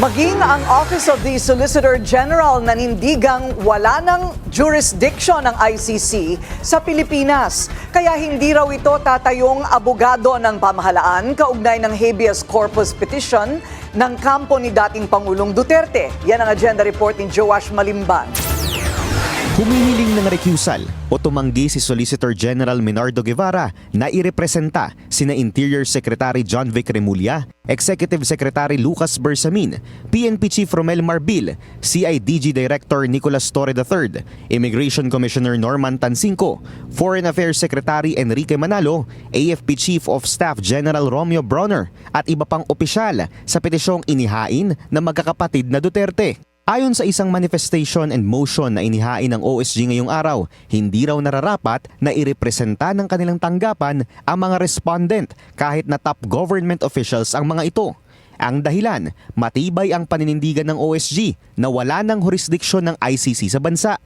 Maging ang Office of the Solicitor General nanindigang wala ng jurisdiction ng ICC sa Pilipinas. Kaya hindi raw ito tatayong abogado ng pamahalaan kaugnay ng habeas corpus petition ng kampo ni dating Pangulong Duterte. Yan ang agenda report ni Joash Malimban. Humihiling ng recusal o tumanggi si Solicitor General Minardo Guevara na irepresenta sina Interior Secretary John Vic Remulla, Executive Secretary Lucas Bersamin, PNP Chief Romel Marbil, CIDG Director Nicolas Torre III, Immigration Commissioner Norman Tansinco, Foreign Affairs Secretary Enrique Manalo, AFP Chief of Staff General Romeo Bronner at iba pang opisyal sa petisyong inihain ng magkakapatid na Duterte. Ayon sa isang manifestation and motion na inihain ng OSG ngayong araw, hindi raw nararapat na irepresenta ng kanilang tanggapan ang mga respondent kahit na top government officials ang mga ito. Ang dahilan, matibay ang paninindigan ng OSG na wala ng jurisdiksyon ng ICC sa bansa.